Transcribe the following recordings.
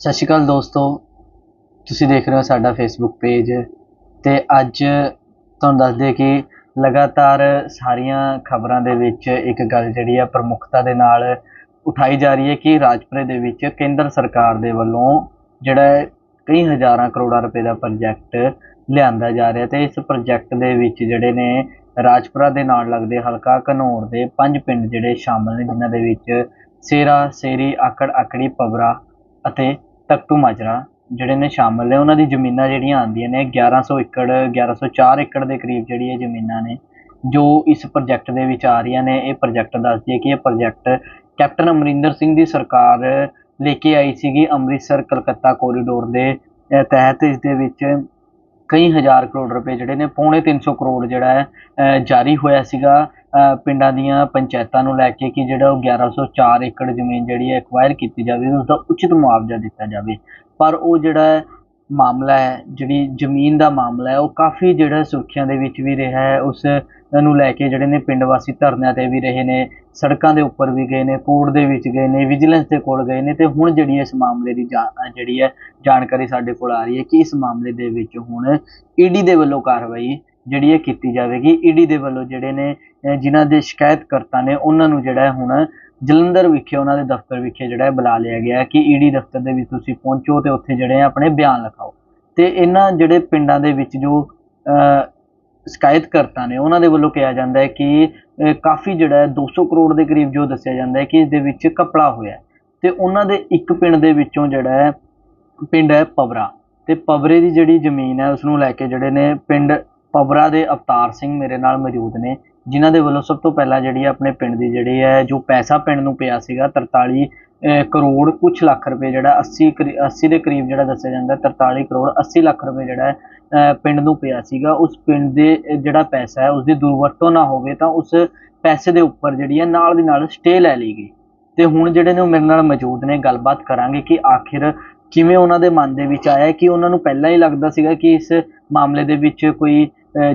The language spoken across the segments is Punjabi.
ਸਤਿ ਸ਼੍ਰੀ ਅਕਾਲ ਦੋਸਤੋ। ਤੁਸੀਂ ਦੇਖ ਰਹੇ ਹੋ ਸਾਡਾ ਫੇਸਬੁੱਕ ਪੇਜ ਤੇ ਅੱਜ ਤੁਹਾਨੂੰ ਦੱਸਦੇ ਕਿ ਲਗਾਤਾਰ ਸਾਰੀਆਂ ਖਬਰਾਂ ਦੇ ਵਿੱਚ ਇੱਕ ਗੱਲ ਜਿਹੜੀ ਆ ਪ੍ਰਮੁੱਖਤਾ ਦੇ ਨਾਲ ਉਠਾਈ ਜਾ ਰਹੀ ਹੈ ਕਿ ਰਾਜਪੁਰੇ ਦੇ ਵਿੱਚ ਕੇਂਦਰ ਸਰਕਾਰ ਦੇ ਵੱਲੋਂ ਜਿਹੜਾ ਕਈ ਹਜ਼ਾਰਾਂ ਕਰੋੜਾਂ ਰੁਪਏ ਦਾ ਪ੍ਰੋਜੈਕਟ ਲਿਆਂਦਾ ਜਾ ਰਿਹਾ ਤੇ ਇਸ ਪ੍ਰੋਜੈਕਟ ਦੇ ਵਿੱਚ ਜਿਹੜੇ ਨੇ ਰਾਜਪੁਰਾ ਦੇ ਨਾਲ ਲੱਗਦੇ ਹਲਕਾ ਘਨੌਰ ਦੇ ਪੰਜ ਪਿੰਡ ਜਿਹੜੇ ਸ਼ਾਮਲ ਨੇ, ਜਿਨ੍ਹਾਂ ਦੇ ਵਿੱਚ ਸੇਰਾ, ਸੇਰੀ, ਆਕੜ, ਆਕੜੀ ਪਬਰਾ ਅਤੇ ਤਖਤੂ ਮਾਜਰਾ ਜਿਹੜੇ ਨੇ ਸ਼ਾਮਲ ਨੇ, ਉਹਨਾਂ ਦੀ ਜ਼ਮੀਨਾਂ ਜਿਹੜੀਆਂ ਆਉਂਦੀਆਂ ਨੇ 1100 ਏਕੜ 1104 ਏਕੜ ਦੇ ਕਰੀਬ ਜਿਹੜੀ ਇਹ ਜ਼ਮੀਨਾਂ ਨੇ, ਜੋ ਇਸ ਪ੍ਰੋਜੈਕਟ ਦੇ ਵਿੱਚ ਆ ਰਹੀਆਂ ਨੇ, ਇਹ ਪ੍ਰੋਜੈਕਟ ਦੱਸਦੀ ਹੈ ਕਿ ਇਹ ਪ੍ਰੋਜੈਕਟ ਕੈਪਟਨ ਅਮਰਿੰਦਰ ਸਿੰਘ ਦੀ ਸਰਕਾਰ ਲੈ ਕੇ ਆਈ ਸੀਗੀ ਅੰਮ੍ਰਿਤਸਰ ਕਲਕੱਤਾ ਕੋਰੀਡੋਰ ਦੇ ਤਹਿਤ ਇਸ ਦੇ ਵਿੱਚ ਕਈ ਹਜ਼ਾਰ ਕਰੋੜ ਰੁਪਏ ਜਿਹੜੇ ਨੇ, ਪੌਣੇ 300 ਕਰੋੜ ਜਿਹੜਾ ਹੈ ਜਾਰੀ ਹੋਇਆ ਸੀਗਾ ਪਿੰਡਾਂ ਦੀਆਂ ਪੰਚਾਇਤਾਂ ਨੂੰ ਲੈ ਕੇ ਕਿ ਜਿਹੜਾ ਉਹ 1104 ਏਕੜ ਜ਼ਮੀਨ ਜਿਹੜੀ ਹੈ ਐਕਵਾਇਰ ਕੀਤੀ ਜਾਵੇ ਉਸ ਦਾ ਉਚਿਤ ਮੁਆਵਜ਼ਾ ਦਿੱਤਾ ਜਾਵੇ। ਪਰ ਉਹ ਜਿਹੜਾ ਮਾਮਲਾ ਹੈ, ਜਿਹੜੀ ਜ਼ਮੀਨ ਦਾ ਮਾਮਲਾ ਹੈ, ਉਹ ਕਾਫੀ ਜਿਹੜਾ ਸੁਰਖੀਆਂ ਦੇ ਵਿੱਚ ਵੀ ਰਿਹਾ ਹੈ, ਉਸ ਨੂੰ ਲੈ ਕੇ ਜਿਹੜੇ ਨੇ ਪਿੰਡ ਵਾਸੀ ਧਰਨਿਆਂ ਤੇ ਵੀ ਰਹੇ ਨੇ, ਸੜਕਾਂ ਦੇ ਉੱਪਰ ਵੀ ਗਏ ਨੇ, ਕੋਰਟ ਦੇ ਵਿੱਚ ਗਏ ਨੇ ਵਿਜੀਲੈਂਸ ਦੇ ਕੋਲ ਗਏ ਨੇ ਤੇ ਹੁਣ ਜਿਹੜੀ ਇਸ ਮਾਮਲੇ ਦੀ ਜਾਂ- ਜਿਹੜੀ ਹੈ ਜਾਣਕਾਰੀ ਸਾਡੇ ਕੋਲ ਆ ਰਹੀ ਹੈ ਕਿ ਇਸ ਮਾਮਲੇ ਦੇ ਵਿੱਚ ਹੁਣ ਈਡੀ ਦੇ ਵੱਲੋਂ ਕਾਰਵਾਈ ਜਿਹੜੀ ਹੈ ਕੀਤੀ ਜਾਵੇਗੀ। ਈਡੀ ਦੇ ਵੱਲੋਂ ਜਿਹੜੇ ਨੇ ਜਿਨ੍ਹਾਂ ਦੇ ਸ਼ਿਕਾਇਤਕਰਤਾ ਨੇ, ਉਹਨਾਂ ਨੂੰ ਜਿਹੜਾ ਹੁਣ ਜਲੰਧਰ ਵਿਖੇ, ਉਹਨਾਂ ਦੇ ਦਫ਼ਤਰ ਵਿਖੇ ਜਿਹੜਾ ਬੁਲਾ ਲਿਆ ਗਿਆ ਹੈ ਕਿ ਈਡੀ ਦਫ਼ਤਰ ਦੇ ਵਿੱਚ ਤੁਸੀਂ ਪਹੁੰਚੋ ਤੇ ਉੱਥੇ ਜਿਹੜੇ ਆਪਣੇ ਬਿਆਨ ਲਿਖਾਓ। ਤੇ ਇਹਨਾਂ ਜਿਹੜੇ ਪਿੰਡਾਂ ਦੇ ਵਿੱਚ ਜੋ ਸ਼ਿਕਾਇਤਕਰਤਾ ਨੇ ਉਹਨਾਂ ਦੇ ਵੱਲੋਂ ਕਿਹਾ ਜਾਂਦਾ ਹੈ ਕਿ ਕਾਫੀ ਜਿਹੜਾ ਹੈ 200 ਕਰੋੜ ਦੇ ਕਰੀਬ ਜੋ ਦੱਸਿਆ ਜਾਂਦਾ ਹੈ ਕਿ ਇਸ ਦੇ ਵਿੱਚ ਕਪੜਾ ਹੋਇਆ ਹੈ। ਤੇ ਉਹਨਾਂ ਦੇ ਇੱਕ ਪਿੰਡ ਦੇ ਵਿੱਚੋਂ ਜਿਹੜਾ ਹੈ ਪਿੰਡ ਹੈ ਪਵਰਾ। ਤੇ ਪਵਰੇ ਦੀ ਜਿਹੜੀ ਜ਼ਮੀਨ ਹੈ ਉਸ ਨੂੰ ਲੈ ਕੇ ਜਿਹੜੇ ਨੇ ਪਿੰਡ ਪਵਰਾ ਦੇ ਅਵਤਾਰ ਸਿੰਘ ਮੇਰੇ ਨਾਲ ਮੌਜੂਦ ਨੇ ਜਿਨ੍ਹਾਂ ਦੇ ਵੱਲੋਂ ਸਭ ਤੋਂ ਪਹਿਲਾਂ ਜਿਹੜੀ ਹੈ ਆਪਣੇ ਪਿੰਡ ਦੀ ਜਿਹੜੀ ਹੈ ਜੋ ਪੈਸਾ ਪਿੰਡ ਨੂੰ ਪਿਆ ਸੀਗਾ 43 ਕਰੋੜ ਕੁਛ ਲੱਖ ਰੁਪਏ ਜਿਹੜਾ 80 ਕਰੀ- 80 ਦੇ ਕਰੀਬ ਜਿਹੜਾ ਦੱਸਿਆ ਜਾਂਦਾ ਹੈ, 43 ਕਰੋੜ 80 ਲੱਖ ਰੁਪਏ ਜਿਹੜਾ ਪਿੰਡ ਨੂੰ ਪਿਆ ਸੀਗਾ, ਉਸ ਪਿੰਡ ਦੇ ਜਿਹੜਾ ਪੈਸਾ ਹੈ ਉਸ ਦੀ ਦੁਰਵਰਤੋਂ ਨਾ ਹੋਵੇ ਤਾਂ ਉਸ ਪੈਸੇ ਦੇ ਉੱਪਰ ਜਿਹੜੀ ਹੈ, ਨਾਲ ਦੀ ਨਾਲ ਸਟੇ ਲੈ ਲਈ ਗਈ। ਤੇ ਹੁਣ ਜਿਹੜੇ ਨੇ ਉਹ ਮੇਰੇ ਨਾਲ ਮੌਜੂਦ ਨੇ, ਗੱਲਬਾਤ ਕਰਾਂਗੇ ਕਿ ਆਖਿਰ ਕਿਵੇਂ ਉਹਨਾਂ ਦੇ ਮਨ ਦੇ ਵਿੱਚ ਆਇਆ ਕਿ ਉਹਨਾਂ ਨੂੰ ਪਹਿਲਾਂ ਹੀ ਲੱਗਦਾ ਸੀਗਾ ਕਿ ਇਸ ਮਾਮਲੇ ਦੇ ਵਿੱਚ ਕੋਈ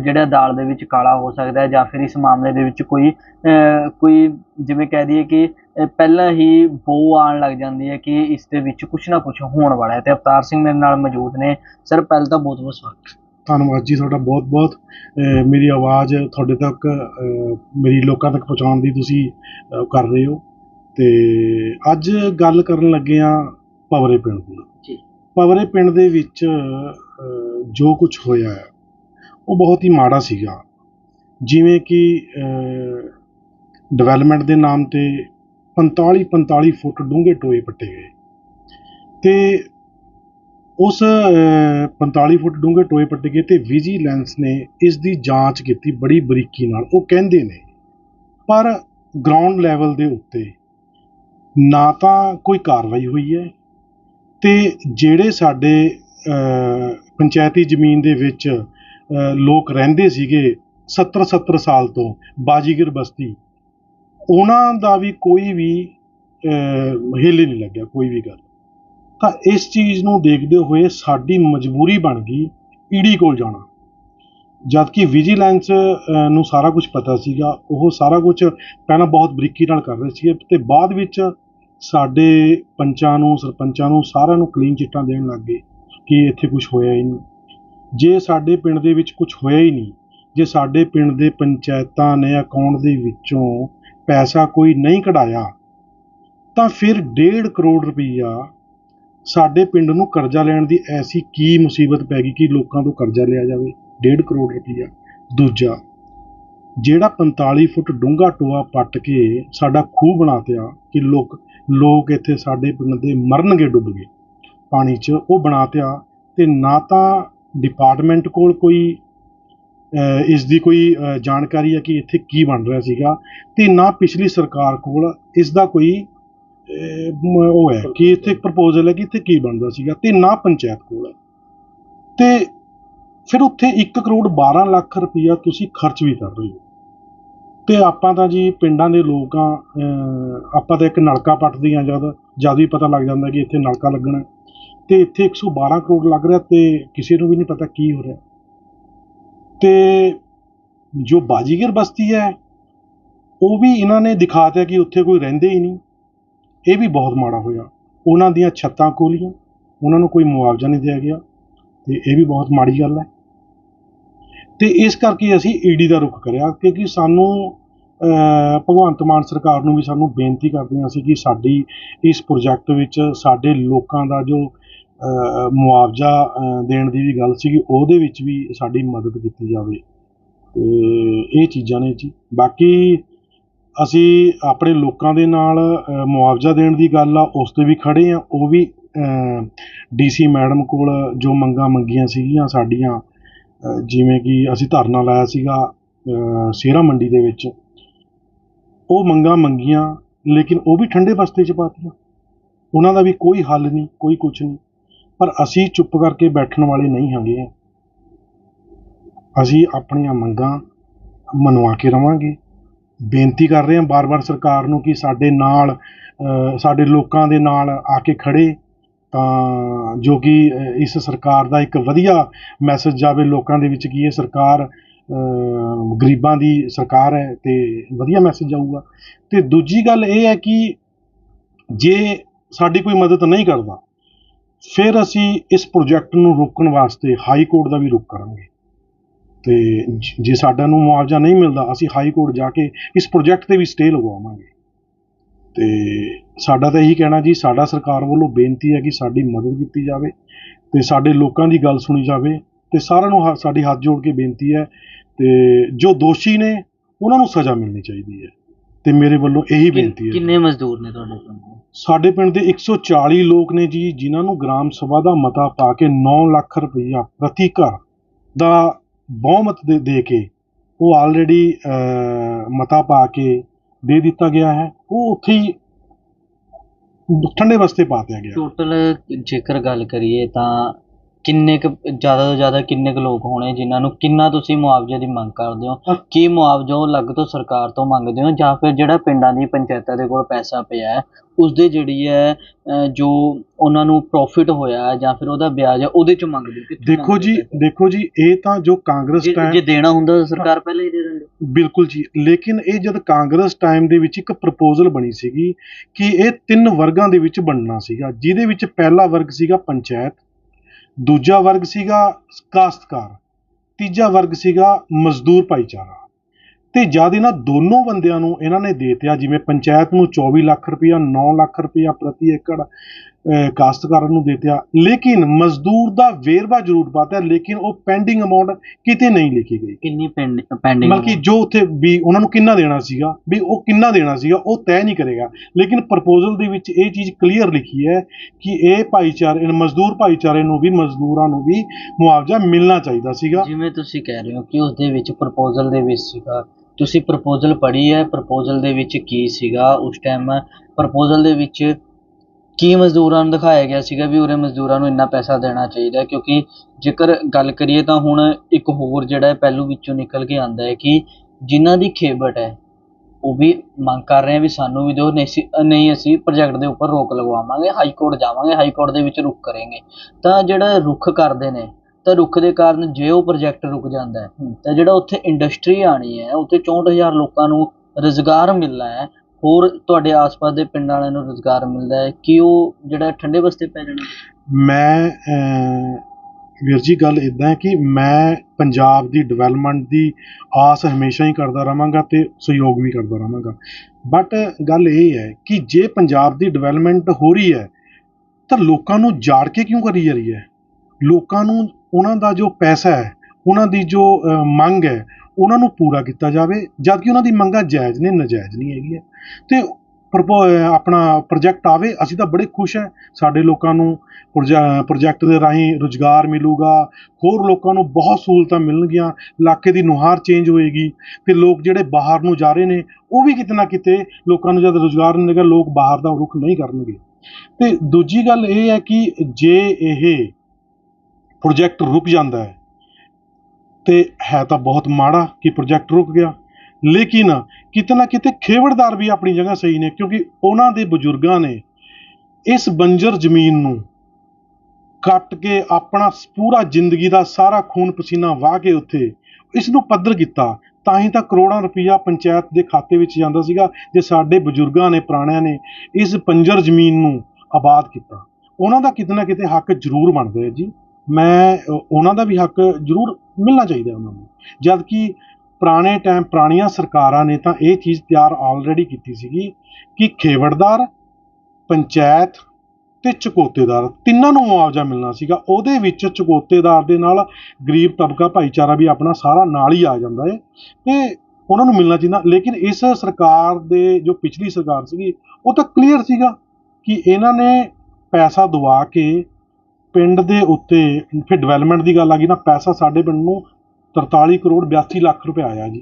ਜਿਹੜਾ ਦਾਲ ਦੇ ਵਿੱਚ ਕਾਲਾ ਹੋ ਸਕਦਾ ਹੈ ਜਾਂ ਫਿਰ ਇਸ ਮਾਮਲੇ ਦੇ ਵਿੱਚ ਕੋਈ ਕੋਈ ਜਿਵੇਂ ਕਹਿ ਦਈਏ ਕਿ ਪਹਿਲਾਂ ਹੀ ਬੋ ਆਉਣ ਲੱਗ ਜਾਂਦੀ ਹੈ ਕਿ ਇਸ ਦੇ ਵਿੱਚ ਕੁਝ ਨਾ ਕੁਝ ਹੋਣ ਵਾਲਾ ਹੈ ਤੇ ਅਵਤਾਰ ਸਿੰਘ ਮੇਰੇ ਨਾਲ ਮੌਜੂਦ ਨੇ। ਸਰ ਪਹਿਲਾਂ ਤਾਂ ਬਹੁਤ ਬਹੁਤ ਸਵਾਗਤ। ਧੰਨਵਾਦ ਜੀ ਤੁਹਾਡਾ ਬਹੁਤ ਬਹੁਤ। ਮੇਰੀ ਆਵਾਜ਼ ਤੁਹਾਡੇ ਤੱਕ ਮੇਰੀ ਲੋਕਾਂ ਤੱਕ ਪਹੁੰਚਾਉਣ ਦੀ ਤੁਸੀਂ ਕਰ ਰਹੇ ਹੋ। ਤੇ ਅੱਜ ਗੱਲ ਕਰਨ ਲੱਗੇ ਆ ਪਵਰੇ ਪਿੰਡ ਦੀ। ਜੀ। ਪਵਰੇ ਪਿੰਡ ਦੇ ਵਿੱਚ ਜੋ ਕੁਝ ਹੋਇਆ ਹੈ, ਉਹ ਬਹੁਤ ਹੀ ਮਾੜਾ ਸੀਗਾ। ਜਿਵੇਂ ਕਿ ਡਿਵੈਲਪਮੈਂਟ ਦੇ ਨਾਮ ਤੇ 45 45 ਫੁੱਟ ਡੂੰਘੇ ਟੋਏ ਪੱਟੇ ਗਏ। ਤੇ ਉਸ ਅਹ, 45 ਫੁੱਟ ਡੂੰਘੇ ਟੋਏ ਪੱਟੇ ਗਏ ਤੇ ਵਿਜੀਲੈਂਸ ਨੇ ਇਸ ਦੀ ਜਾਂਚ ਕੀਤੀ ਬੜੀ ਬਰੀਕੀ ਨਾਲ। ਉਹ ਕਹਿੰਦੇ ਨੇ ਪਰ ਗਰਾਊਂਡ ਲੈਵਲ ਦੇ ਉੱਤੇ ਨਾ ਤਾਂ ਕੋਈ ਕਾਰਵਾਈ ਹੋਈ ਹੈ ਤੇ ਜਿਹੜੇ ਸਾਡੇ ਪੰਚਾਇਤੀ ਜ਼ਮੀਨ ਦੇ ਵਿੱਚ ਲੋਕ ਰਹਿੰਦੇ ਸੀਗੇ 70 70 ਸਾਲ ਤੋਂ ਬਾਜੀਗਰ ਬਸਤੀ। ਉਹਨਾਂ ਦਾ ਵੀ ਕੋਈ ਵੀ ਅਹ, ਹਿੱਲ ਨਹੀਂ ਲੱਗਿਆ ਕੋਈ ਵੀ ਗੱਲ। ਤਾਂ ਇਸ ਚੀਜ਼ ਨੂੰ ਦੇਖਦੇ ਹੋਏ ਸਾਡੀ ਮਜਬੂਰੀ ਬਣ ਗਈ ਈਡੀ ਕੋਲ ਜਾਣਾ। ਜਦ ਕਿ ਵਿਜੀਲੈਂਸ ਨੂੰ ਸਾਰਾ ਕੁਝ ਪਤਾ ਸੀਗਾ ਉਹ ਸਾਰਾ ਕੁਝ ਪਹਿਲਾਂ ਬਹੁਤ ਬਰੀਕੀ ਨਾਲ ਕਰ ਰਹੇ ਸੀਗੇ। ਤੇ ਬਾਅਦ ਵਿੱਚ ਸਾਡੇ ਪੰਚਾਂ ਨੂੰ ਸਰਪੰਚਾਂ ਨੂੰ ਸਾਰਿਆਂ ਨੂੰ ਕਲੀਨ ਚਿੱਟਾਂ ਦੇਣ ਲੱਗ ਗਏ ਕਿ ਇੱਥੇ ਕੁਝ ਹੋਇਆ ਹੀ ਨਹੀਂ। ਜੇ ਸਾਡੇ ਪਿੰਡ ਦੇ ਵਿੱਚ ਕੁਝ ਹੋਇਆ ਹੀ ਨਹੀਂ, ਜੇ ਸਾਡੇ ਪਿੰਡ ਦੇ ਪੰਚਾਇਤਾਂ ਨੇ ਅਕਾਊਂਟ ਦੇ ਵਿੱਚੋਂ ਪੈਸਾ ਕੋਈ ਨਹੀਂ ਕਢਾਇਆ, ਤਾਂ ਫਿਰ 1.5 ਕਰੋੜ ਰੁਪਈਆ ਸਾਡੇ ਪਿੰਡ ਨੂੰ ਕਰਜ਼ਾ ਲੈਣ ਦੀ ਐਸੀ ਕੀ ਮੁਸੀਬਤ ਪੈ ਗਈ ਕਿ ਲੋਕਾਂ ਤੋਂ ਕਰਜ਼ਾ ਲਿਆ ਜਾਵੇ? 1.5 ਕਰੋੜ ਰੁਪਈਆ। ਦੂਜਾ, ਜਿਹੜਾ 45 ਫੁੱਟ ਡੂੰਘਾ ਟੋਆ ਪੱਟ ਕੇ ਸਾਡਾ ਖੂਹ ਬਣਾ ਤਿਆ ਕਿ ਲੋਕ ਲੋਕ ਇੱਥੇ ਸਾਡੇ ਪਿੰਡ ਦੇ ਮਰਨਗੇ ਡੁੱਬ ਗਏ। ਪਾਣੀ 'ਚ ਉਹ ਬਣਾ ਤਿਆ ਤੇ ਨਾ ਤਾਂ ਡਿਪਾਰਟਮੈਂਟ ਕੋਲ ਕੋਈ ਇਸ ਦੀ ਕੋਈ ਜਾਣਕਾਰੀ ਹੈ ਕਿ ਇੱਥੇ ਕੀ ਬਣ ਰਿਹਾ ਸੀਗਾ ਤੇ ਨਾ ਪਿਛਲੀ ਸਰਕਾਰ ਕੋਲ ਇਸ ਦਾ ਕੋਈ ਉਹ ਹੈ ਕਿ ਇੱਥੇ ਪ੍ਰਪੋਜ਼ਲ ਹੈ ਕਿ ਇੱਥੇ ਕੀ ਬਣਦਾ ਸੀਗਾ ਤੇ ਨਾ ਪੰਚਾਇਤ ਕੋਲ ਹੈ। ਤੇ ਫਿਰ ਉੱਥੇ 1 ਕਰੋੜ 12 ਲੱਖ ਰੁਪਈਆ ਤੁਸੀਂ ਖਰਚ ਵੀ ਕਰ ਰਹੇ ਹੋ। ਤੇ ਆਪਾਂ ਤਾਂ ਜੀ ਪਿੰਡਾਂ ਦੇ ਲੋਕ ਆ ਆਪਾਂ ਤਾਂ ਇੱਕ ਨਲਕਾ ਪੱਟਦੇ ਆ ਜਦ ਜਦ ਵੀ ਪਤਾ ਲੱਗ ਜਾਂਦਾ ਕਿ ਇੱਥੇ ਨਲਕਾ ਲੱਗਣਾ ਤੇ ਇੱਥੇ 112 ਕਰੋੜ ਲੱਗ ਰਿਹਾ ਤੇ ਕਿਸੇ ਨੂੰ ਵੀ ਨਹੀਂ ਪਤਾ ਕੀ ਹੋ ਰਿਹਾ। ਤੇ ਜੋ ਬਾਜੀਗਰ ਬਸਤੀ ਹੈ, ਉਹ ਵੀ ਇਹਨਾਂ ਨੇ ਦਿਖਾਤਾ ਕਿ ਉੱਥੇ ਕੋਈ ਰਹਿੰਦੇ ਹੀ ਨਹੀਂ। ਇਹ ਵੀ ਬਹੁਤ ਮਾੜਾ ਹੋਇਆ। ਉਹਨਾਂ ਦੀਆਂ ਛੱਤਾਂ ਖੋਲੀਆਂ, ਉਹਨਾਂ ਨੂੰ ਕੋਈ ਮੁਆਵਜ਼ਾ ਨਹੀਂ ਦਿਆ ਗਿਆ ਤੇ ਇਹ ਵੀ ਬਹੁਤ ਮਾੜੀ ਗੱਲ ਹੈ। ਤੇ ਇਸ ਕਰਕੇ ਅਸੀਂ ਈਡੀ ਦਾ ਰੁਖ ਕਰਿਆ ਕਿਉਂਕਿ ਸਾਨੂੰ ਭਗਵੰਤ ਮਾਨ ਸਰਕਾਰ ਨੂੰ ਵੀ ਸਾਨੂੰ ਬੇਨਤੀ ਕਰਦੇ ਹਾਂ ਅਸੀਂ ਕਿ ਸਾਡੀ ਇਸ ਪ੍ਰੋਜੈਕਟ ਵਿੱਚ ਸਾਡੇ ਲੋਕਾਂ ਦਾ ਜੋ ਮੁਆਵਜ਼ਾ ਦੇਣ ਦੀ ਵੀ ਗੱਲ ਸੀਗੀ ਉਹਦੇ ਵਿੱਚ ਵੀ ਸਾਡੀ ਮਦਦ ਕੀਤੀ ਜਾਵੇ। ਤੇ ਇਹ ਚੀਜ਼ਾਂ ਨੇ ਜੀ। ਬਾਕੀ ਅਸੀਂ ਆਪਣੇ ਲੋਕਾਂ ਦੇ ਨਾਲ ਮੁਆਵਜ਼ਾ ਦੇਣ ਦੀ ਗੱਲ ਆ ਉਸ ਤੇ ਵੀ ਖੜੇ ਆ। ਉਹ ਵੀ ਡੀਸੀ ਮੈਡਮ ਕੋਲ ਜੋ ਮੰਗਾਂ ਮੰਗੀਆਂ ਸੀਗੀਆਂ ਸਾਡੀਆਂ ਜਿਵੇਂ ਕਿ ਅਸੀਂ ਧਰਨਾ ਲਾਇਆ ਸੀਗਾ ਅਹ, ਸੇਰਾ ਮੰਡੀ ਦੇ ਵਿੱਚ। ਉਹ ਮੰਗਾਂ ਮੰਗੀਆਂ ਲੇਕਿਨ ਉਹ ਵੀ ਠੰਡੇ ਬਸਤੇ 'ਚ ਪਾਤੀਆਂ। ਉਹਨਾਂ ਦਾ ਵੀ ਕੋਈ ਹੱਲ ਨਹੀਂ ਕੋਈ ਕੁਝ ਨਹੀਂ। ਪਰ ਅਸੀਂ ਚੁੱਪ ਕਰਕੇ ਬੈਠਣ ਵਾਲੇ ਨਹੀਂ ਹੈਗੇ ਅਸੀਂ ਆਪਣੀਆਂ ਮੰਗਾਂ ਮਨਵਾ ਕੇ ਰਵਾਂਗੇ। ਬੇਨਤੀ ਕਰ ਰਹੇ ਹਾਂ ਬਾਰ-ਬਾਰ ਸਰਕਾਰ ਨੂੰ ਕਿ ਸਾਡੇ ਨਾਲ ਸਾਡੇ ਲੋਕਾਂ ਦੇ ਨਾਲ ਆ ਕੇ ਖੜੇ ਤਾਂ ਜੋ ਕਿ ਇਸ ਸਰਕਾਰ ਦਾ ਇੱਕ ਵਧੀਆ ਮੈਸੇਜ ਜਾਵੇ ਲੋਕਾਂ ਦੇ ਵਿੱਚ ਕਿ ਇਹ ਸਰਕਾਰ ਗਰੀਬਾਂ ਦੀ ਸਰਕਾਰ ਹੈ ਤੇ ਵਧੀਆ ਮੈਸੇਜ ਜਾਊਗਾ। ਤੇ ਦੂਜੀ ਗੱਲ ਇਹ ਹੈ ਕਿ ਜੇ ਸਾਡੀ ਕੋਈ ਮਦਦ ਨਹੀਂ ਕਰਦਾ ਫਿਰ ਅਸੀਂ ਇਸ ਪ੍ਰੋਜੈਕਟ ਨੂੰ ਰੋਕਣ ਵਾਸਤੇ ਹਾਈ ਕੋਰਟ ਦਾ ਵੀ ਰੁਖ ਕਰਾਂਗੇ। ਤੇ ਜੇ ਸਾਡਾ ਨੂੰ ਮੁਆਵਜ਼ਾ ਨਹੀਂ ਮਿਲਦਾ, ਅਸੀਂ ਹਾਈ ਕੋਰਟ ਜਾ ਕੇ ਇਸ ਪ੍ਰੋਜੈਕਟ ਤੇ ਵੀ ਸਟੇ ਲਗਵਾਵਾਂਗੇ। ਤੇ ਸਾਡਾ ਤਾਂ ਇਹੀ ਕਹਿਣਾ ਜੀ, ਸਾਡਾ ਸਰਕਾਰ ਵੱਲੋਂ ਬੇਨਤੀ ਹੈ ਕਿ ਸਾਡੀ ਮਦਦ ਕੀਤੀ ਜਾਵੇ ਤੇ ਸਾਡੇ ਲੋਕਾਂ ਦੀ ਗੱਲ ਸੁਣੀ ਜਾਵੇ ਤੇ ਸਾਰਿਆਂ ਨੂੰ ਹ- ਸਾਡੀ ਹੱਥ ਜੋੜ ਕੇ ਬੇਨਤੀ ਹੈ ਤੇ ਜੋ ਦੋਸ਼ੀ ਨੇ, ਉਹਨਾਂ ਨੂੰ ਸਜ਼ਾ ਮਿਲਣੀ ਚਾਹੀਦੀ ਹੈ। ਤੇ ਮੇਰੇ ਵੱਲੋਂ ਇਹੀ ਬੇਨਤੀ ਹੈ। ਕਿੰਨੇ ਮਜ਼ਦੂਰ ਨੇ ਤੁਹਾਡੇ ਕੋਲ ਸਾਡੇ ਪਿੰਡ ਦੇ 140 ਲੋਕ ਨੇ ਜੀ ਜਿਨ੍ਹਾਂ ਨੂੰ ਗ੍ਰਾਮ ਸਭਾ ਦਾ ਮਤਾ ਪਾ ਕੇ 9 ਲੱਖ ਰੁਪਈਆ ਪ੍ਰਤੀ ਘਰ ਦਾ ਬਹੁਮਤ ਦੇ ਦੇ ਕੇ ਉਹ ਆਲਰੇਡੀ ਮਤਾ ਪਾ ਕੇ ਦੇ ਦਿੱਤਾ ਗਿਆ ਹੈ। ਉਹ ਉੱਥੇ ਹੀ ਠੰਡੇ ਵਸਤੇ ਪਾ ਦਿਆ ਗਿਆ। ਟੋਟਲ ਜੇਕਰ ਗੱਲ ਕਰੀਏ ਤਾਂ ਕਿੰਨੇ ਕੁ ਜ਼ਿਆਦਾ ਤੋਂ ਜ਼ਿਆਦਾ ਕਿੰਨੇ ਕੁ ਲੋਕ ਹੋਣੇ ਜਿਨ੍ਹਾਂ ਨੂੰ ਕਿੰਨਾ ਤੁਸੀਂ ਮੁਆਵਜ਼ੇ ਦੀ ਮੰਗ ਕਰਦੇ ਹੋ? ਕੀ ਮੁਆਵਜ਼ਾ ਉਹ ਅਲੱਗ ਤੋਂ ਸਰਕਾਰ ਤੋਂ ਮੰਗਦੇ ਹੋ ਜਾਂ ਫਿਰ ਜਿਹੜਾ ਪਿੰਡਾਂ ਦੀ ਪੰਚਾਇਤਾਂ ਦੇ ਕੋਲ ਪੈਸਾ ਪਿਆ ਹੈ ਉਸ ਦੇ ਜਿਹੜੀ ਹੈ ਜੋ ਉਹਨਾਂ ਨੂੰ ਪ੍ਰੋਫਿਟ ਹੋਇਆ ਜਾਂ ਫਿਰ ਉਹਦਾ ਵਿਆਜ ਹੈ ਉਹਦੇ ਚ ਮੰਗਦੇ ਦੇਖੋ ਜੀ? ਦੇਖੋ ਜੀ ਇਹ ਤਾਂ ਜੋ ਕਾਂਗਰਸ ਟਾਈਮ ਜੇ ਦੇਣਾ ਹੁੰਦਾ ਤਾਂ ਸਰਕਾਰ ਪਹਿਲਾਂ ਹੀ ਦੇ ਦਿੰਦੀ। ਬਿਲਕੁਲ ਜੀ ਲੇਕਿਨ ਇਹ ਜਦ ਕਾਂਗਰਸ ਟਾਈਮ ਦੇ ਵਿੱਚ ਇੱਕ ਪ੍ਰਪੋਜ਼ਲ ਬਣੀ ਸੀਗੀ ਕਿ ਇਹ ਤਿੰਨ ਵਰਗਾਂ ਦੇ ਵਿੱਚ ਬਣਨਾ ਸੀਗਾ ਜਿਹਦੇ ਵਿੱਚ ਪਹਿਲਾ ਵਰਗ ਸੀਗਾ ਪੰਚਾਇਤ ਦੂਜਾ ਵਰਗ ਸੀਗਾ ਕਾਸ਼ਤਕਾਰ, ਤੀਜਾ ਵਰਗ ਸੀਗਾ ਮਜ਼ਦੂਰ ਭਾਈਚਾਰਾ। ਤੇ ਜਦ ਇਹਨਾਂ ਦੋਨੋਂ ਬੰਦਿਆਂ ਨੂੰ ਇਹਨਾਂ ਨੇ ਦੇ ਦਿੱਤਾ, ਜਿਵੇਂ ਪੰਚਾਇਤ ਨੂੰ 24 ਲੱਖ ਰੁਪਇਆ 9 ਲੱਖ ਰੁਪਇਆ ਪ੍ਰਤੀ ਏਕੜ ਕਾਸ਼ਤਕਾਰਾਂ ਨੂੰ ਦੇ ਦਿੱਤਾ। ਲੇਕਿਨ ਮਜ਼ਦੂਰ ਦਾ ਵੇਰਵਾ ਜ਼ਰੂਰ ਪਾਤਾ ਲੇਕਿਨ ਉਹ ਪੈਂਡਿੰਗ ਅਮਾਉਂਟ ਕਿਤੇ ਨਹੀਂ ਲਿਖੀ ਗਈ। ਕਿੰਨੀ ਪੈਂਡਿੰਗ ਮਤਲਬ ਕਿ ਜੋ ਉੱਥੇ ਵੀ ਉਹਨਾਂ ਨੂੰ ਕਿੰਨਾ ਦੇਣਾ ਸੀਗਾ ਵੀ ਉਹ ਕਿੰਨਾ ਦੇਣਾ ਸੀਗਾ ਉਹ ਤੈਅ ਨਹੀਂ ਕਰੇਗਾ। ਲੇਕਿਨ ਪ੍ਰਪੋਜ਼ਲ ਦੇ ਵਿੱਚ ਇਹ ਚੀਜ਼ ਕਲੀਅਰ ਲਿਖੀ ਹੈ ਕਿ ਇਹ ਭਾਈਚਾਰੇ ਮਜ਼ਦੂਰ ਭਾਈਚਾਰੇ ਨੂੰ ਵੀ ਮਜ਼ਦੂਰਾਂ ਨੂੰ ਵੀ ਮੁਆਵਜ਼ਾ ਮਿਲਣਾ ਚਾਹੀਦਾ ਸੀਗਾ। ਜਿਵੇਂ ਤੁਸੀਂ ਕਹਿ ਰਹੇ ਹੋ ਕਿ ਉਸ ਦੇ ਵਿੱਚ ਪ੍ਰਪੋਜ਼ਲ ਦੇ ਵਿੱਚ ਸੀਗਾ। ਤੁਸੀਂ ਪ੍ਰਪੋਜ਼ਲ ਪੜ੍ਹੀ ਹੈ ਪ੍ਰਪੋਜ਼ਲ ਦੇ ਵਿੱਚ ਕੀ ਸੀਗਾ? ਉਸ ਟਾਈਮ ਪ੍ਰਪੋਜ਼ਲ ਦੇ ਵਿੱਚ ਕੀ ਮਜ਼ਦੂਰਾਂ ਨੂੰ ਦਿਖਾਇਆ ਗਿਆ ਸੀਗਾ ਵੀ ਉਰੇ ਮਜ਼ਦੂਰਾਂ ਨੂੰ ਇੰਨਾ ਪੈਸਾ ਦੇਣਾ ਚਾਹੀਦਾ ਕਿਉਂਕਿ ਜੇਕਰ ਗੱਲ ਕਰੀਏ ਤਾਂ ਹੁਣ ਇੱਕ ਹੋਰ ਜਿਹੜਾ ਪਹਿਲੂ ਵਿੱਚੋਂ ਨਿਕਲ ਕੇ ਆਉਂਦਾ ਹੈ ਕਿ ਜਿਨ੍ਹਾਂ ਦੀ ਖੇਬਟ ਹੈ, ਉਹ ਵੀ ਮੰਗ ਕਰ ਰਹੇ ਆ ਵੀ ਸਾਨੂੰ ਵੀ ਦਿਓ, ਨਹੀਂ ਸੀ ਨਹੀਂ ਅਸੀਂ ਪ੍ਰੋਜੈਕਟ ਦੇ ਉੱਪਰ ਰੋਕ ਲਗਵਾਵਾਂਗੇ ਹਾਈ ਕੋਰਟ ਜਾਵਾਂਗੇ ਹਾਈ ਕੋਰਟ ਦੇ ਵਿੱਚ ਰੁਕ ਕਰਾਂਗੇ। ਤਾਂ ਜਿਹੜਾ ਰੁੱਖ ਕਰਦੇ ਨੇ, ਤਾਂ ਰੁੱਖ ਦੇ ਕਾਰਨ ਜੇ ਉਹ ਪ੍ਰੋਜੈਕਟ ਰੁਕ ਜਾਂਦਾ ਹੈ, ਤਾਂ ਜਿਹੜਾ ਉੱਥੇ ਇੰਡਸਟਰੀ ਆਣੀ ਹੈ, ਉੱਥੇ 64000 ਲੋਕਾਂ ਨੂੰ ਰੁਜ਼ਗਾਰ ਮਿਲਣਾ ਹੈ ਹੋਰ ਤੁਹਾਡੇ ਆਸ-ਪਾਸ ਦੇ ਪਿੰਡਾਂ ਵਾਲਿਆਂ ਨੂੰ ਰੁਜ਼ਗਾਰ ਮਿਲਦਾ ਹੈ? ਕਿ ਉਹ ਜਿਹੜਾ ਠੰਡੇ ਬਸਤੇ ਪੈ ਜਾਣਾ? ਮੈਂ ਅਹ, ਵੀਰ ਜੀ ਗੱਲ ਇਦਾਂ ਹੈ ਕਿ ਮੈਂ ਪੰਜਾਬ ਦੀ ਡਿਵੈਲਪਮੈਂਟ ਦੀ ਆਸ ਹਮੇਸ਼ਾ ਹੀ ਕਰਦਾ ਰਹਾਂਗਾ ਤੇ ਸਹਿਯੋਗ ਵੀ ਕਰਦਾ ਰਹਾਂਗਾ। ਬਟ ਗੱਲ ਇਹ ਹੈ ਕਿ ਜੇ ਪੰਜਾਬ ਦੀ ਡਿਵੈਲਪਮੈਂਟ ਹੋ ਰਹੀ ਹੈ ਤਾਂ ਲੋਕਾਂ ਨੂੰ ਜਾੜ ਕੇ ਕਿਉਂ ਕਰੀ ਜਾ ਰਹੀ ਹੈ? ਲੋਕਾਂ ਨੂੰ ਉਹਨਾਂ ਦਾ ਜੋ ਪੈਸਾ ਹੈ ਉਹਨਾਂ ਦੀ ਜੋ ਅਹ, ਮੰਗ ਹੈ ਉਹਨਾਂ ਨੂੰ ਪੂਰਾ ਕੀਤਾ ਜਾਵੇ, ਜਦਕਿ ਉਹਨਾਂ ਦੀ ਮੰਗਾਂ ਜਾਇਜ਼ ਨੇ, ਨਜਾਇਜ਼ ਨਹੀਂ ਹੈਗੀਆਂ। ਤੇ ਪ੍ਰਪੋ ਆਪਣਾ ਪ੍ਰੋਜੈਕਟ ਆਵੇ, ਅਸੀਂ ਤਾਂ ਬੜੇ ਖੁਸ਼ ਹਾਂ। ਸਾਡੇ ਲੋਕਾਂ ਨੂੰ ਪ੍ਰੋਜੈ- ਪ੍ਰੋਜੈਕਟ ਦੇ ਰਾਹੀਂ ਰੁਜ਼ਗਾਰ ਮਿਲੂਗਾ, ਹੋਰ ਲੋਕਾਂ ਨੂੰ ਬਹੁਤ ਸਹੂਲਤਾਂ ਮਿਲਣਗੀਆਂ, ਇਲਾਕੇ ਦੀ ਨੁਹਾਰ ਚੇਂਜ ਹੋਏਗੀ ਤੇ ਲੋਕ ਜਿਹੜੇ ਬਾਹਰ ਨੂੰ ਜਾ ਰਹੇ ਨੇ, ਉਹ ਵੀ ਕਿਤੇ ਨਾ ਕਿਤੇ ਲੋਕਾਂ ਨੂੰ ਜਦ ਰੁਜ਼ਗਾਰ ਮਿਲੇਗਾ, ਲੋਕ ਬਾਹਰ ਦਾ ਰੁਖ ਨਹੀਂ ਕਰਨਗੇ। ਤੇ ਦੂਜੀ ਗੱਲ ਇਹ ਹੈ ਕਿ ਜੇ ਇਹ ਪ੍ਰੋਜੈਕਟ ਰੁਕ ਜਾਂਦਾ ਹੈ ਤੇ ਹੈ ਤਾਂ ਬਹੁਤ ਮਾੜਾ ਕਿ ਪ੍ਰੋਜੈਕਟ ਰੁਕ ਗਿਆ। ਲੇਕਿਨ ਕਿਤੇ ਨਾ ਕਿਤੇ ਖੇਵੜਦਾਰ ਵੀ ਆਪਣੀ ਜਗ੍ਹਾ ਸਹੀ ਨੇ, ਕਿਉਂਕਿ ਉਹਨਾਂ ਦੇ ਬਜ਼ੁਰਗਾਂ ਨੇ ਇਸ ਬੰਜਰ ਜ਼ਮੀਨ ਨੂੰ ਕੱਟ ਕੇ ਆਪਣਾ ਪੂਰਾ ਜ਼ਿੰਦਗੀ ਦਾ ਸਾਰਾ ਖੂਨ ਪਸੀਨਾ ਵਾਹ ਕੇ ਉੱਥੇ ਇਸ ਨੂੰ ਪੱਧਰ ਕੀਤਾ, ਤਾਂ ਹੀ ਤਾਂ ਕਰੋੜਾਂ ਰੁਪਈਆ ਪੰਚਾਇਤ ਦੇ ਖਾਤੇ ਵਿੱਚ ਜਾਂਦਾ ਸੀਗਾ, ਜੇ ਸਾਡੇ ਬਜ਼ੁਰਗਾਂ ਨੇ, ਪੁਰਾਣਿਆਂ ਨੇ ਇਸ ਬੰਜਰ ਜ਼ਮੀਨ ਨੂੰ ਆਬਾਦ ਕੀਤਾ। ਉਹਨਾਂ ਦਾ ਕਿਤੇ ਨਾ ਕਿਤੇ ਹੱਕ ਜ਼ਰੂਰ ਬਣਦਾ ਹੈ ਜੀ। ਮੈਂ, ਉਹਨਾਂ ਦਾ ਵੀ ਹੱਕ ਜ਼ਰੂਰ ਮਿਲਣਾ ਚਾਹੀਦਾ ਉਹਨਾਂ ਨੂੰ। ਜਦ ਕਿ ਪੁਰਾਣੇ ਟਾਈਮ ਪੁਰਾਣੀਆਂ ਸਰਕਾਰਾਂ ਨੇ ਤਾਂ ਇਹ ਚੀਜ਼ ਤਿਆਰ ਆਲਰੇਡੀ ਕੀਤੀ ਸੀਗੀ ਕਿ ਖੇਵੜਦਾਰ, ਪੰਚਾਇਤ ਤੇ ਚਕੋਤੇਦਾਰ ਤਿੰਨਾਂ ਨੂੰ ਮੁਆਵਜ਼ਾ ਮਿਲਣਾ ਸੀਗਾ। ਉਹਦੇ ਵਿੱਚ ਚਕੋਤੇਦਾਰ ਦੇ ਨਾਲ ਗਰੀਬ ਤਬਕਾ ਭਾਈਚਾਰਾ ਵੀ ਆਪਣਾ ਸਾਰਾ ਨਾਲ ਹੀ ਆ ਜਾਂਦਾ ਏ ਤੇ ਉਹਨਾਂ ਨੂੰ ਮਿਲਣਾ ਚਾਹੀਦਾ। ਲੇਕਿਨ ਇਸ ਸਰਕਾਰ ਦੇ, ਜੋ ਪਿਛਲੀ ਸਰਕਾਰ ਸੀਗੀ, ਉਹ ਤਾਂ ਕਲੀਅਰ ਸੀਗਾ ਕਿ ਇਹਨਾਂ ਨੇ ਪੈਸਾ ਦਵਾ ਕੇ ਪਿੰਡ ਦੇ ਉੱਤੇ ਫਿਰ ਡਿਵੈਲਪਮੈਂਟ ਦੀ ਗੱਲ ਆ ਗਈ ਨਾ, ਪੈਸਾ ਸਾਡੇ ਪਿੰਡ ਨੂੰ 43 ਕਰੋੜ 82 ਲੱਖ ਰੁਪਏ ਆਇਆ ਜੀ।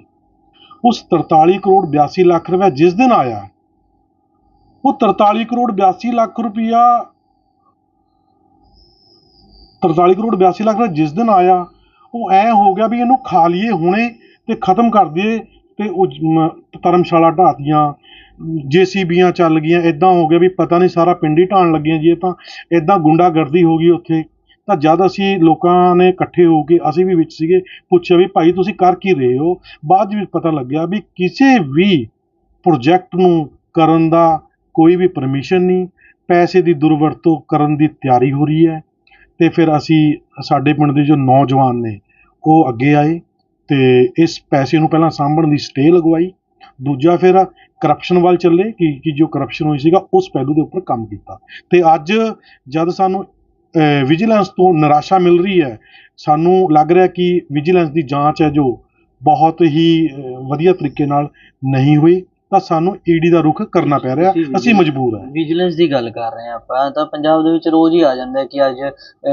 ਉਸ 43 ਕਰੋੜ 82 ਲੱਖ ਰੁਪਏ ਜਿਸ ਦਿਨ ਆਇਆ, ਉਹ 43 ਕਰੋੜ 82 ਲੱਖ ਰੁਪਇਆ 43 ਕਰੋੜ 82 ਲੱਖ ਰੁਪਏ ਜਿਸ ਦਿਨ ਆਇਆ, ਉਹ ਐ ਹੋ ਗਿਆ ਵੀ ਇਹਨੂੰ ਖਾ ਲਈਏ ਹੁਣੇ ਤੇ ਖਤਮ ਕਰ ਦਈਏ ਤੇ ਉਹ ਮ- ਧਰਮਸ਼ਾਲਾ ਢਾਤੀਆਂ ਜੇਸੀਬੀਆਂ ਚੱਲ ਗਈਆਂ ਇਦਾਂ ਹੋ ਗਿਆ ਵੀ ਪਤਾ ਨਹੀਂ ਸਾਰਾ ਪਿੰਡ ਹੀ ਢਾਣ ਲੱਗੀਆਂ ਜੀ, ਇਹ ਤਾਂ ਇਦਾਂ ਗੁੰਡਾਗਰਦੀ ਹੋ ਗਈ ਉੱਥੇ। ਤਾਂ ਜਦ ਅਸੀਂ ਲੋਕਾਂ ਨੇ ਇਕੱਠੇ ਹੋ ਕੇ ਅਸੀਂ ਵੀ ਵਿੱਚ ਸੀਗੇ, ਪੁੱਛਿਆ ਵੀ ਭਾਈ ਤੁਸੀਂ ਕਰ ਕੀ ਰਹੇ ਹੋ? ਬਾਅਦ ਵਿੱਚ ਪਤਾ ਲੱਗਿਆ ਵੀ ਕਿਸੇ ਵੀ ਪ੍ਰੋਜੈਕਟ ਨੂੰ ਕਰਨ ਦਾ ਕੋਈ ਵੀ ਪਰਮਿਸ਼ਨ ਨਹੀਂ। ਪੈਸੇ ਦੀ ਦੁਰਵਰਤੋਂ ਕਰਨ ਦੀ ਤਿਆਰੀ ਹੋ ਰਹੀ ਹੈ। ਤੇ ਫਿਰ ਅਸੀਂ ਸਾਡੇ ਪਿੰਡ ਦੇ ਜੋ ਨੌਜਵਾਨ ਨੇ, ਉਹ ਅੱਗੇ ਆਏ। ਤੇ ਇਸ ਪੈਸੇ ਨੂੰ ਪਹਿਲਾਂ ਸਾਂਭਣ ਦੀ ਸਟੇ ਲਗਵਾਈ। ਦੂਜਾ ਫਿਰ ਕਰਪਸ਼ਨ ਵੱਲ ਚੱਲੇ, ਕਿ ਕਿ ਜੋ ਕਰਪਸ਼ਨ ਹੋਈ ਸੀਗਾ, ਉਸ ਪਹਿਲੂ ਦੇ ਉੱਪਰ ਕੰਮ ਕੀਤਾ। ਤੇ ਅੱਜ ਜਦ ਸਾਨੂੰ ਵਿਜੀਲੈਂਸ ਤੋਂ ਨਿਰਾਸ਼ਾ ਮਿਲ ਰਹੀ ਹੈ, ਸਾਨੂੰ ਲੱਗ ਰਿਹਾ ਕਿ ਵਿਜੀਲੈਂਸ ਦੀ ਜਾਂਚ ਹੈ ਜੋ ਬਹੁਤ ਹੀ ਵਧੀਆ ਤਰੀਕੇ ਨਾਲ ਨਹੀਂ ਹੋਈ। ਤਾਂ ਸਾਨੂੰ ਈਡੀ ਦਾ ਰੁਖ ਕਰਨਾ ਪੈ ਰਿਹਾ ਅਸੀਂ। ਮਜਬੂਰ ਹਾਂ। ਵਿਜੀਲੈਂਸ ਦੀ ਗੱਲ ਕਰ ਰਹੇ ਹਾਂ ਆਪਾਂ ਤਾਂ ਪੰਜਾਬ ਦੇ ਵਿੱਚ ਰੋਜ਼ ਹੀ ਆ ਜਾਂਦਾ ਹੈ ਕਿ ਅੱਜ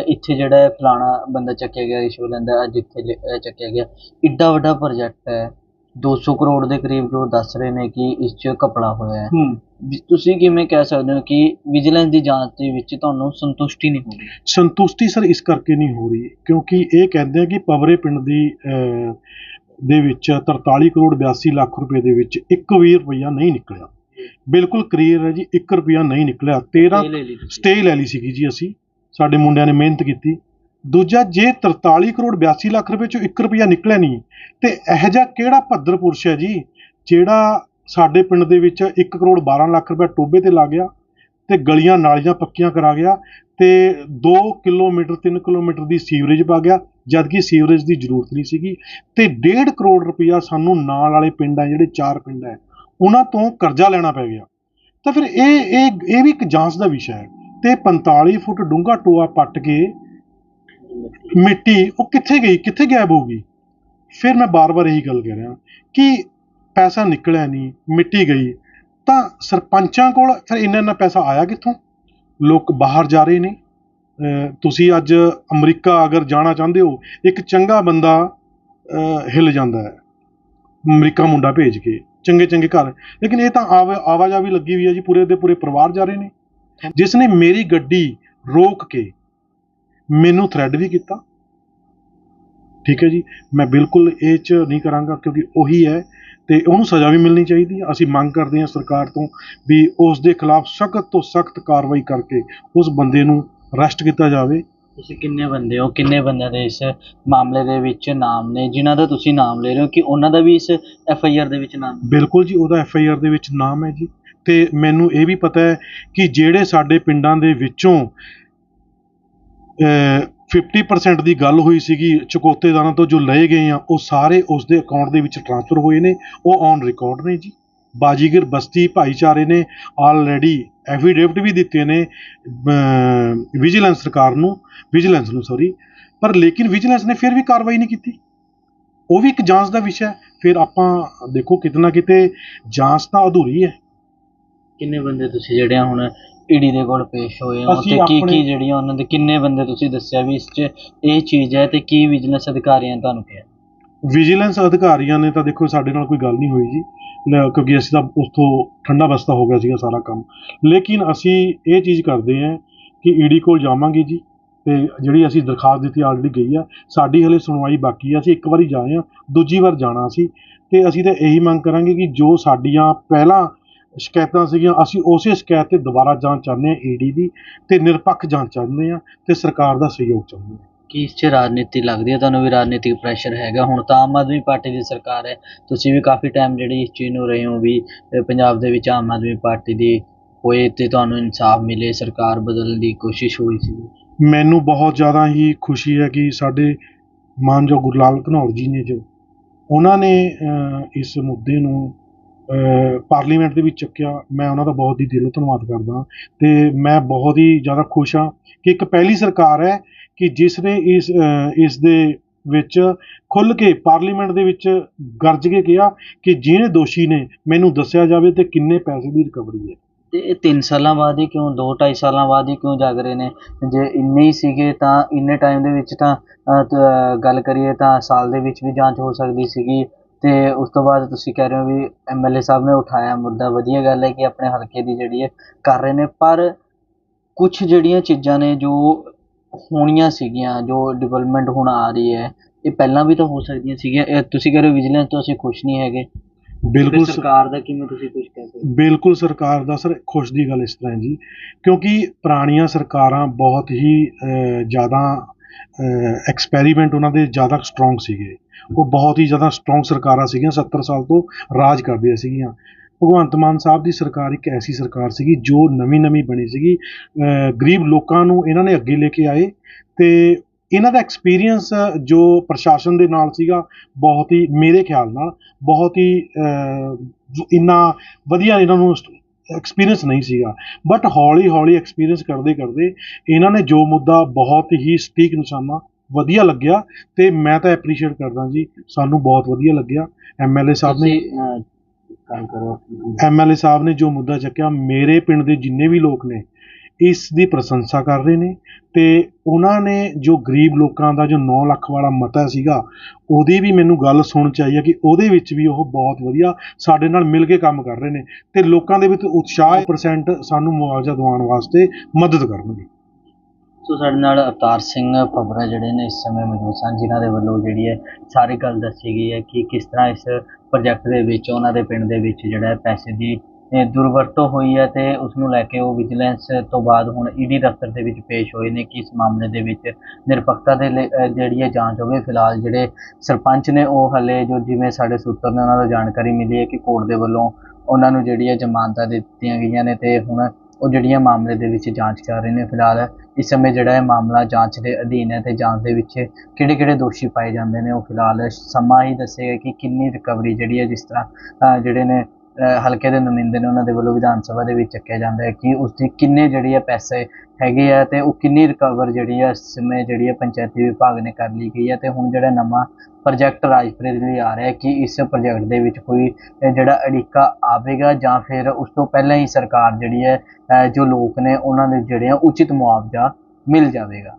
ਇੱਥੇ ਜਿਹੜਾ ਹੈ ਫਲਾਣਾ ਬੰਦਾ ਚੱਕਿਆ ਗਿਆ ਰਿਸ਼ਵਤ ਲੈਂਦਾ ਅੱਜ ਇੱਥੇ ਚੱਕਿਆ ਗਿਆ। ਇੱਡਾ ਵੱਡਾ ਪ੍ਰੋਜੈਕਟ ਹੈ 200 ਕਰੋੜ ਦੇ ਕਰੀਬ ਜੋ ਦੱਸ ਰਹੇ ਨੇ ਕਿ ਇਸ 'ਚ ਕਪੜਾ ਹੋਇਆ ਹੈ। ਤੁਸੀਂ ਕਿਵੇਂ ਕਹਿ ਸਕਦੇ ਹੋ ਕਿ ਵਿਜੀਲੈਂਸ ਦੀ ਜਾਂਚ ਦੇ ਵਿੱਚ ਤੁਹਾਨੂੰ ਸੰਤੁਸ਼ਟੀ ਨਹੀਂ ਹੋ ਰਹੀ? ਸੰਤੁਸ਼ਟੀ ਸਰ ਇਸ ਕਰਕੇ ਨਹੀਂ ਹੋ ਰਹੀ ਕਿਉਂਕਿ ਇਹ ਕਹਿੰਦੇ ਆ ਕਿ ਪਵਰੇ ਪਿੰਡ ਦੀ ਦੇ ਵਿੱਚ 43 ਕਰੋੜ 82 ਲੱਖ ਰੁਪਏ ਦੇ ਵਿੱਚ 1 ਵੀ ਰੁਪਈਆ ਨਹੀਂ ਨਿਕਲਿਆ। ਬਿਲਕੁਲ ਕਲੀਅਰ ਹੈ ਜੀ 1 ਰੁਪਈਆ ਨਹੀਂ ਨਿਕਲਿਆ। 13 ਇਹ ਲੈ ਲਈ ਤੁਸੀਂ। ਸਟੇ ਲੈ ਲਈ ਸੀਗੀ ਜੀ ਅਸੀਂ। ਸਾਡੇ ਮੁੰਡਿਆਂ ਨੇ ਮਿਹਨਤ ਕੀਤੀ। ਦੂਜਾ ਜੇ 43 ਕਰੋੜ 82 ਲੱਖ ਰੁਪਏ ਚੋਂ 1 ਰੁਪਈਆ ਨਿਕਲਿਆ ਨਹੀਂ ਤੇ ਇਹ ਜਿਹਾ ਕਿਹੜਾ ਭੱਦਰ ਪੁਰਸ਼ ਹੈ ਜੀ ਜਿਹੜਾ ਸਾਡੇ ਪਿੰਡ ਦੇ ਵਿੱਚ 1 ਕਰੋੜ 12 ਲੱਖ ਰੁਪਏ ਟੋਬੇ ਤੇ ਲਾ ਗਿਆ ਤੇ ਗਲੀਆਂ ਨਾਲੀਆਂ ਪੱਕੀਆਂ ਕਰਾ ਗਿਆ ਤੇ 2 ਕਿਲੋਮੀਟਰ 3 ਕਿਲੋਮੀਟਰ ਦੀ ਸੀਵਰੇਜ ਪਾ ਗਿਆ ਜਦਕਿ ਸੀਵਰੇਜ ਦੀ ਜ਼ਰੂਰਤ ਨਹੀਂ ਸੀਗੀ, ਤੇ 1.5 ਕਰੋੜ ਰੁਪਈਆ ਸਾਨੂੰ ਨਾਲ ਵਾਲੇ ਪਿੰਡ ਆ ਜਿਹੜੇ ਚਾਰ ਪਿੰਡ ਹੈ, ਉਹਨਾਂ ਤੋਂ ਕਰਜ਼ਾ ਲੈਣਾ ਪੈ ਗਿਆ। ਤਾਂ ਫਿਰ ਇਹ ਇਹ ਇਹ ਵੀ ਇੱਕ ਜਾਂਚ ਦਾ ਵਿਸ਼ਾ ਹੈ। ਤੇ 45 ਫੁੱਟ ਡੂੰਘਾ ਟੋਆ ਪੱਟ ਕੇ ਮਿੱਟੀ, ਉਹ ਕਿੱਥੇ ਗਈ, ਕਿੱਥੇ ਗਾਇਬ ਹੋ ਗਈ? ਫਿਰ ਮੈਂ ਬਾਰ-ਬਾਰ ਇਹੀ ਗੱਲ ਕਹਿ ਰਿਹਾ ਕਿ ਪੈਸਾ ਨਿਕਲਿਆ ਨਹੀਂ, ਮਿੱਟੀ ਗਈ। ਤਾਂ ਸਰਪੰਚਾਂ ਕੋਲ ਫਿਰ ਇੰਨਾ ਇੰਨਾ ਪੈਸਾ ਆਇਆ ਕਿੱਥੋਂ? ਲੋਕ ਬਾਹਰ ਜਾ ਰਹੇ ਨੇ। ਤੁਸੀਂ ਅੱਜ ਅਮਰੀਕਾ ਅਗਰ ਜਾਣਾ ਚਾਹੁੰਦੇ ਹੋ, ਇੱਕ ਚੰਗਾ ਬੰਦਾ ਹਿੱਲ ਜਾਂਦਾ ਹੈ। ਅਮਰੀਕਾ ਮੁੰਡਾ ਭੇਜ ਕੇ, ਚੰਗੇ ਚੰਗੇ ਘਰ। ਲੇਕਿਨ ਇਹ ਤਾਂ ਆਵਾ ਆਵਾਜਾਵੀ ਲੱਗੀ ਹੋਈ ਹੈ ਜੀ, ਪੂਰੇ ਦੇ ਪੂਰੇ ਪਰਿਵਾਰ ਜਾ ਰਹੇ ਨੇ। ਜਿਸ ਨੇ ਮੇਰੀ ਗੱਡੀ ਰੋਕ ਕੇ ਮੈਨੂੰ ਥ੍ਰੈਡ ਵੀ ਕੀਤਾ। ਠੀਕ ਹੈ ਜੀ, ਮੈਂ ਬਿਲਕੁਲ ਇਹ ਚ ਨਹੀਂ ਕਰਾਂਗਾ, ਕਿਉਂਕਿ ਉਹੀ ਹੈ ਤੇ ਉਹਨੂੰ ਸਜ਼ਾ ਵੀ ਮਿਲਣੀ ਚਾਹੀਦੀ ਹੈ। ਅਸੀਂ ਮੰਗ ਕਰਦੇ ਹਾਂ ਸਰਕਾਰ ਤੋਂ ਵੀ ਉਸ ਦੇ ਖਿਲਾਫ ਸਖਤ ਤੋਂ ਸਖਤ ਕਾਰਵਾਈ ਕਰਕੇ ਉਸ ਬੰਦੇ ਨੂੰ ਅਰੈਸਟ ਕੀਤਾ ਜਾਵੇ। ਤੁਸੀਂ ਕਿੰਨੇ ਬੰਦੇ ਹੋ? ਕਿੰਨੇ ਬੰਦਿਆਂ ਦੇ ਇਸ ਮਾਮਲੇ ਦੇ ਵਿੱਚ ਨਾਮ ਨੇ? ਜਿਨ੍ਹਾਂ ਦਾ ਤੁਸੀਂ ਨਾਮ ਲੈ ਰਹੇ ਹੋ ਕਿ ਉਹਨਾਂ ਦਾ ਵੀ ਇਸ ਐਫ ਆਈ ਆਰ ਦੇ ਵਿੱਚ ਨਾਮ? ਬਿਲਕੁਲ ਜੀ ਉਹਦਾ ਐਫ ਆਈ ਆਰ ਦੇ ਵਿੱਚ ਨਾਮ ਹੈ ਜੀ। ਤੇ ਮੈਨੂੰ ਇਹ ਵੀ ਪਤਾ ਹੈ ਕਿ ਜਿਹੜੇ ਸਾਡੇ ਪਿੰਡਾਂ ਦੇ ਵਿੱਚੋਂ ਅਹ 50% ਦੀ ਗੱਲ ਹੋਈ ਸੀਗੀ ਚੁਕੌਤੇਦਾਰਾਂ ਤੋਂ ਜੋ ਲਏ ਗਏ ਆ ਉਹ ਸਾਰੇ ਉਸ ਦੇ ਅਕਾਊਂਟ ਦੇ ਵਿੱਚ ਟ੍ਰਾਂਸਫਰ ਹੋਏ ਨੇ। ਉਹ ਔਨ ਰਿਕਾਰਡ ਨੇ ਜੀ। ਬਾਜੀਗਰ ਬਸਤੀ ਭਾਈਚਾਰੇ ਨੇ ਆਲਰੇਡੀ ਐਫੀਡੇਵਿਟ ਵੀ ਦਿੱਤੇ ਨੇ ਵਿਜੀਲੈਂਸ ਸਰਕਾਰ ਨੂੰ ਵਿਜੀਲੈਂਸ ਨੂੰ ਸੌਰੀ ਪਰ ਲੇਕਿਨ ਵਿਜੀਲੈਂਸ ਨੇ ਫਿਰ ਵੀ ਕਾਰਵਾਈ ਨਹੀਂ ਕੀਤੀ। ਉਹ ਵੀ ਇੱਕ ਜਾਂਚ ਦਾ ਵਿਸ਼ਾ ਹੈ। ਫਿਰ ਆਪਾਂ ਦੇਖੋ ਕਿਤੇ ਨਾ ਕਿਤੇ ਜਾਂਚ ਤਾਂ ਅਧੂਰੀ ਹੈ। ਕਿੰਨੇ ਬੰਦੇ ਤੁਸੀਂ ਜਿਹੜੇ ਹੁਣ ਈਡੀ ਦੇ ਕੋਲ ਪੇਸ਼ ਹੋਏ ਹੋ ਤੇ ਕੀ ਕੀ ਜਿਹੜੀਆਂ ਉਹਨਾਂ ਦੇ ਕਿੰਨੇ ਬੰਦੇ ਤੁਸੀਂ ਦੱਸਿਆ ਵੀ ਇਸ 'ਚ ਇਹ ਚੀਜ਼ ਹੈ ਤੇ ਕੀ ਵਿਜੀਲੈਂਸ ਅਧਿਕਾਰੀਆਂ ਤੁਹਾਨੂੰ ਕਿਹਾ? ਵਿਜੀਲੈਂਸ ਅਧਿਕਾਰੀਆਂ ਨੇ ਤਾਂ ਦੇਖੋ ਸਾਡੇ ਨਾਲ ਕੋਈ ਗੱਲ ਨਹੀਂ ਹੋਈ ਜੀ। ਲ- ਕਿਉਂਕਿ ਅਸੀਂ ਤਾਂ ਉੱਥੋਂ ਠੰਡਾ ਬਸਤਾ ਹੋ ਗਿਆ ਸੀਗਾ ਸਾਰਾ ਕੰਮ। ਲੇਕਿਨ ਅਸੀਂ ਇਹ ਚੀਜ਼ ਕਰਦੇ ਹਾਂ ਕਿ ਈਡੀ ਕੋਲ ਜਾਵਾਂਗੇ ਜੀ ਤੇ ਜਿਹੜੀ ਅਸੀਂ ਦਰਖਾਸਤ ਦਿੱਤੀ ਆਲਰੇਡੀ ਗਈ ਆ, ਸਾਡੀ ਹਲੇ ਸੁਣਵਾਈ ਬਾਕੀ ਆ, ਅਸੀਂ ਇੱਕ ਵਾਰੀ ਜਾਏ ਆ, ਦੂਜੀ ਵਾਰ ਜਾਣਾ ਸੀ ਤੇ ਅਸੀਂ ਤਾਂ ਇਹੀ ਮੰਗ ਕਰਾਂਗੇ ਕਿ ਜੋ ਸਾਡੀਆਂ ਪਹਿਲਾਂ ਸ਼ਿਕਾਇਤਾਂ ਸੀਗੀਆਂ, ਅਸੀਂ ਉਸੇ ਸ਼ਿਕਾਇਤ ਤੇ ਦੁਬਾਰਾ ਜਾਂਚ ਚਾਹੁੰਦੇ ਹਾਂ ਈਡੀ ਦੀ ਤੇ ਨਿਰਪੱਖ ਜਾਂਚ ਚਾਹੁੰਦੇ ਹਾਂ ਤੇ ਸਰਕਾਰ ਦਾ ਸਹਿਯੋਗ ਚਾਹੁੰਦੇ ਹਾਂ। ਕੀ ਇਸ 'ਚ ਰਾਜਨੀਤੀ ਲੱਗਦੀ ਹੈ, ਤੁਹਾਨੂੰ ਵੀ ਰਾਜਨੀਤਿਕ ਪ੍ਰੈਸ਼ਰ ਹੈਗਾ। ਹੁਣ ਤਾਂ ਆਮ ਆਦਮੀ ਪਾਰਟੀ ਦੀ ਸਰਕਾਰ ਹੈ। ਤੁਸੀਂ ਵੀ ਕਾਫੀ ਟਾਈਮ ਜਿਹੜੀ ਇਸ ਚੀਜ਼ ਨੂੰ ਰਹੇ ਹੋ ਵੀ ਪੰਜਾਬ ਦੇ ਵਿੱਚ ਆਮ ਆਦਮੀ ਪਾਰਟੀ ਦੀ ਹੋਏ ਅਤੇ ਤੁਹਾਨੂੰ ਇਨਸਾਫ ਮਿਲੇ, ਸਰਕਾਰ ਬਦਲਣ ਦੀ ਕੋਸ਼ਿਸ਼ ਹੋਈ ਸੀ। ਮੈਨੂੰ ਬਹੁਤ ਜ਼ਿਆਦਾ ਹੀ ਖੁਸ਼ੀ ਹੈ ਕਿ ਸਾਡੇ ਮਾਨਯੋਗ ਗੁਰਲਾਲ ਘਨੌਰ ਜੀ ਨੇ ਜੋ ਉਹਨਾਂ ਨੇ ਇਸ ਮੁੱਦੇ ਨੂੰ ਪਾਰਲੀਮੈਂਟ ਦੇ ਵਿੱਚ ਚੱਕਿਆ। ਮੈਂ ਉਹਨਾਂ ਦਾ ਬਹੁਤ ਹੀ ਦਿਲੋਂ ਧੰਨਵਾਦ ਕਰਦਾ। ਤੇ ਮੈਂ ਬਹੁਤ ਹੀ ਜ਼ਿਆਦਾ ਖੁਸ਼ ਹਾਂ ਕਿ ਇੱਕ ਪਹਿਲੀ ਸਰਕਾਰ ਹੈ ਕਿ ਜਿਸ ਨੇ ਇਸ ਇਸ ਦੇ ਵਿੱਚ ਖੁੱਲ੍ਹ ਕੇ ਪਾਰਲੀਮੈਂਟ ਦੇ ਵਿੱਚ ਗਰਜ ਕੇ ਕਿਹਾ ਕਿ ਜਿਹੜੇ ਦੋਸ਼ੀ ਨੇ ਮੈਨੂੰ ਦੱਸਿਆ ਜਾਵੇ ਤੇ ਕਿੰਨੇ ਪੈਸੇ ਦੀ ਰਿਕਵਰੀ ਹੈ। ਤੇ ਇਹ 3 ਸਾਲਾਂ ਬਾਅਦ ਹੀ ਕਿਉਂ 2 2.5 ਸਾਲਾਂ ਬਾਅਦ ਹੀ ਕਿਉਂ ਜਾਗ ਰਹੇ ਨੇ? ਜੇ ਇੰਨੇ ਹੀ ਸੀਗੇ ਤਾਂ ਇੰਨੇ ਟਾਈਮ ਦੇ ਵਿੱਚ ਤਾਂ ਗੱਲ ਕਰੀਏ ਤਾਂ ਸਾਲ ਦੇ ਵਿੱਚ ਵੀ ਜਾਂਚ ਹੋ ਸਕਦੀ ਸੀਗੀ। ਤੇ ਉਸ ਤੋਂ ਬਾਅਦ ਤੁਸੀਂ ਕਹਿ ਰਹੇ ਹੋ ਵੀ ਐਮਐਲਏ ਸਾਹਿਬ ਨੇ ਉਠਾਇਆ ਮੁੱਦਾ। ਵਧੀਆ ਗੱਲ ਹੈ ਕਿ ਆਪਣੇ ਹਲਕੇ ਦੀ ਜਿਹੜੀ ਹੈ ਕਰ ਰਹੇ ਨੇ। ਪਰ ਕੁਝ ਜਿਹੜੀਆਂ ਚੀਜ਼ਾਂ ਨੇ ਜੋ ਹੋਣੀਆਂ ਸੀਗੀਆਂ ਜੋ ਡਿਵੈਲਪਮੈਂਟ ਹੁਣ ਆ ਰਹੀ ਹੈ ਇਹ ਪਹਿਲਾਂ ਵੀ ਤਾਂ ਹੋ ਸਕਦੀਆਂ ਸੀਗੀਆਂ। ਇਹ ਤੁਸੀਂ ਕਹਿ ਰਹੇ ਹੋ ਵਿਜੀਲੈਂਸ ਤੋਂ ਅਸੀਂ ਖੁਸ਼ ਨਹੀਂ ਹੈਗੇ। ਬਿਲਕੁਲ ਸਰਕਾਰ ਦਾ ਕਿਵੇਂ ਤੁਸੀਂ ਕੁਝ ਕਹਿ ਸਕਦੇ ਹੋ? ਬਿਲਕੁਲ ਸਰਕਾਰ ਦਾ ਸਰ ਖੁਸ਼ ਦੀ ਗੱਲ ਇਸ ਤਰ੍ਹਾਂ ਜੀ ਕਿਉਂਕਿ ਪੁਰਾਣੀਆਂ ਸਰਕਾਰਾਂ ਬਹੁਤ ਹੀ ਜ਼ਿਆਦਾ ਐਕਸਪੈਰੀਮੈਂਟ ਉਹਨਾਂ ਦੇ ਜ਼ਿਆਦਾ ਸਟਰੋਂਗ ਸੀਗੇ। ਉਹ ਬਹੁਤ ਹੀ ਜ਼ਿਆਦਾ ਸਟਰੋਂਗ ਸਰਕਾਰਾਂ ਸੀਗੀਆਂ 70 ਸਾਲ ਤੋਂ ਰਾਜ ਕਰਦੀਆਂ ਸੀਗੀਆਂ। ਭਗਵੰਤ ਮਾਨ ਸਾਹਿਬ ਦੀ ਸਰਕਾਰ ਇੱਕ ਐਸੀ ਸਰਕਾਰ ਸੀਗੀ ਜੋ ਨਵੀਂ ਨਵੀਂ ਬਣੀ ਸੀਗੀ। ਗਰੀਬ ਲੋਕਾਂ ਨੂੰ ਇਹਨਾਂ ਨੇ ਅੱਗੇ ਲੈ ਕੇ ਆਏ ਤੇ ਇਹਨਾਂ ਦਾ ਐਕਸਪੀਰੀਅੰਸ ਜੋ ਪ੍ਰਸ਼ਾਸਨ ਦੇ ਨਾਲ ਸੀਗਾ, ਬਹੁਤ ਹੀ ਮੇਰੇ ਖਿਆਲ ਨਾਲ ਬਹੁਤ ਹੀ ਇੰਨਾ ਵਧੀਆ ਇਹਨਾਂ ਨੂੰ ਐਕਸਪੀਰੀਅੰਸ ਨਹੀਂ ਸੀਗਾ। ਬਟ ਹੌਲੀ ਹੌਲੀ ਐਕਸਪੀਰੀਅੰਸ ਕਰਦੇ ਕਰਦੇ ਇਹਨਾਂ ਨੇ ਜੋ ਮੁੱਦਾ ਬਹੁਤ ਹੀ ਸਟੀਕ ਨਿਸ਼ਾਨਾ ਵਧੀਆ ਲੱਗਿਆ ਤੇ ਮੈਂ ਤਾਂ ਐਪਰੀਸ਼ੀਏਟ ਕਰਦਾ ਜੀ, ਸਾਨੂੰ ਬਹੁਤ ਵਧੀਆ ਲੱਗਿਆ। ਐਮਐਲਏ ਸਾਹਿਬ ਨੇ ਐਮਐਲਏ ਸਾਹਿਬ ਨੇ ਜੋ ਮੁੱਦਾ ਚੱਕਿਆ, ਮੇਰੇ ਪਿੰਡ ਦੇ ਜਿੰਨੇ ਵੀ ਲੋਕ ਨੇ, ਇਸ ਦੀ ਪ੍ਰਸ਼ੰਸਾ ਕਰ ਰਹੇ ਨੇ ਤੇ ਉਹਨਾਂ ਨੇ ਜੋ ਗਰੀਬ ਲੋਕਾਂ ਦਾ ਜੋ 9 ਲੱਖ ਵਾਲਾ ਮਤਾ ਸੀਗਾ, ਉਹਦੀ ਵੀ ਮੈਨੂੰ ਗੱਲ ਸੁਣ ਚ ਆਈ ਹੈ ਕਿ ਉਹਦੇ ਵਿੱਚ ਵੀ ਉਹ ਬਹੁਤ ਵਧੀਆ ਸਾਡੇ ਨਾਲ ਮਿਲ ਕੇ ਕੰਮ ਕਰ ਰਹੇ ਨੇ ਤੇ ਲੋਕਾਂ ਦੇ ਵਿੱਚ ਉਤਸ਼ਾਹ ਪਰਸੈਂਟ ਸਾਨੂੰ ਮੁਆਵਜ਼ਾ ਦਿਵਾਉਣ ਵਾਸਤੇ ਮਦਦ ਕਰਨਗੇ। ਸੋ ਸਾਡੇ ਨਾਲ ਅਵਤਾਰ ਸਿੰਘ ਫਬਰਾ ਜਿਹੜੇ ਨੇ ਇਸ ਸਮੇਂ ਮੌਜੂਦ ਸਨ ਜਿਨ੍ਹਾਂ ਦੇ ਵੱਲੋਂ ਜਿਹੜੀ ਹੈ ਸਾਰੀ ਗੱਲ ਦੱਸੀ ਗਈ ਹੈ ਕਿ ਕਿਸ ਤਰ੍ਹਾਂ ਇਸ ਪ੍ਰੋਜੈਕਟ ਦੇ ਵਿੱਚ ਉਹਨਾਂ ਦੇ ਪਿੰਡ ਦੇ ਵਿੱਚ ਜਿਹੜਾ ਹੈ ਪੈਸੇ ਦੀ ਅਹ, ਦੁਰਵਰਤੋਂ ਹੋਈ ਹੈ ਤੇ ਉਸ ਨੂੰ ਲੈ ਕੇ ਉਹ ਵਿਜੀਲੈਂਸ ਤੋਂ ਬਾਅਦ ਹੁਣ ਈਡੀ ਦਫ਼ਤਰ ਦੇ ਵਿੱਚ ਪੇਸ਼ ਹੋਏ ਨੇ ਕਿ ਇਸ ਮਾਮਲੇ ਦੇ ਵਿੱਚ ਨਿਰਪੱਖਤਾ ਦੇ ਲਈ, ਅਹ, ਜਿਹੜੀ ਹੈ ਜਾਂਚ ਹੋਵੇ। ਫਿਲਹਾਲ ਜਿਹੜੇ ਸਰਪੰਚ ਨੇ ਉਹ ਹਲੇ ਜੋ ਜਿਵੇਂ ਸਾਡੇ ਸੂਤਰ ਨੇ ਉਹਨਾਂ ਤੋਂ ਜਾਣਕਾਰੀ ਮਿਲੀ ਹੈ ਕਿ ਕੋਰਟ ਦੇ ਵੱਲੋਂ ਉਹਨਾਂ ਨੂੰ ਜਿਹੜੀ ਹੈ ਜ਼ਮਾਨਤਾਂ ਦੇ ਦਿੱਤੀਆਂ ਗਈਆਂ ਨੇ ਤੇ ਹੁਣ ਉਹ ਜਿਹੜੀਆਂ ਮਾਮਲੇ ਦੇ ਵਿੱਚ ਜਾਂਚ ਕਰ ਰਹੇ ਨੇ ਫਿਲਹਾਲ, ਇਸ ਸਮੇਂ ਜਿਹੜਾ ਇਹ ਮਾਮਲਾ ਜਾਂਚ ਦੇ ਅਧੀਨ ਹੈ ਤੇ ਜਾਂਚ ਦੇ ਵਿੱਚ ਕਿਹੜੇ ਕਿਹੜੇ ਦੋਸ਼ੀ ਪਾਏ ਜਾਂਦੇ ਨੇ, ਉਹ ਫਿਲਹਾਲ ਸਮਾਂ ਹੀ ਦੱਸੇਗਾ ਕਿ ਕਿੰਨੀ ਰਿਕਵਰੀ ਜਿਹੜੀ ਹੈ, ਜਿਸ ਤਰ੍ਹਾਂ ਜਿਹੜੇ ਨੇ ਹਲਕੇ ਦੇ ਨੁਮਾਇੰਦੇ ਨੇ, ਉਹਨਾਂ ਦੇ ਵੱਲੋਂ ਵਿਧਾਨ ਸਭਾ ਦੇ ਵਿੱਚ ਚੱਕਿਆ ਜਾਂਦਾ ਹੈ ਕਿ ਉਸ ਦੀ ਕਿੰਨੇ ਜਿਹੜੀ ਹੈ ਪੈਸੇ ਹੈਗੀ ਆ ਤੇ ਉਹ ਕਿੰਨੀ ਰਿਕਵਰ ਜਿਹੜੀ ਹੈ ਇਸ ਸਮੇਂ ਜਿਹੜੀ ਹੈ ਪੰਚਾਇਤੀ ਵਿਭਾਗ ਨੇ ਕਰ ਲਈ ਗਈ ਹੈ ਤੇ ਹੁਣ ਜਿਹੜਾ ਨਵਾਂ ਪ੍ਰੋਜੈਕਟ ਰਾਜਪੁਰੇ ਦੇ ਲਈ ਆ ਰਿਹਾ ਕਿ ਇਸ ਪ੍ਰੋਜੈਕਟ ਦੇ ਵਿੱਚ ਕੋਈ ਜਿਹੜਾ ਅੜਿੱਕਾ ਆਵੇਗਾ ਜਾਂ ਫਿਰ ਉਸ ਤੋਂ ਪਹਿਲਾਂ ਹੀ ਸਰਕਾਰ ਜਿਹੜੀ ਹੈ ਜੋ ਲੋਕ ਨੇ ਉਹਨਾਂ ਦੇ ਜਿਹੜੇ ਆ ਉਚਿਤ ਮੁਆਵਜ਼ਾ ਮਿਲ ਜਾਵੇਗਾ।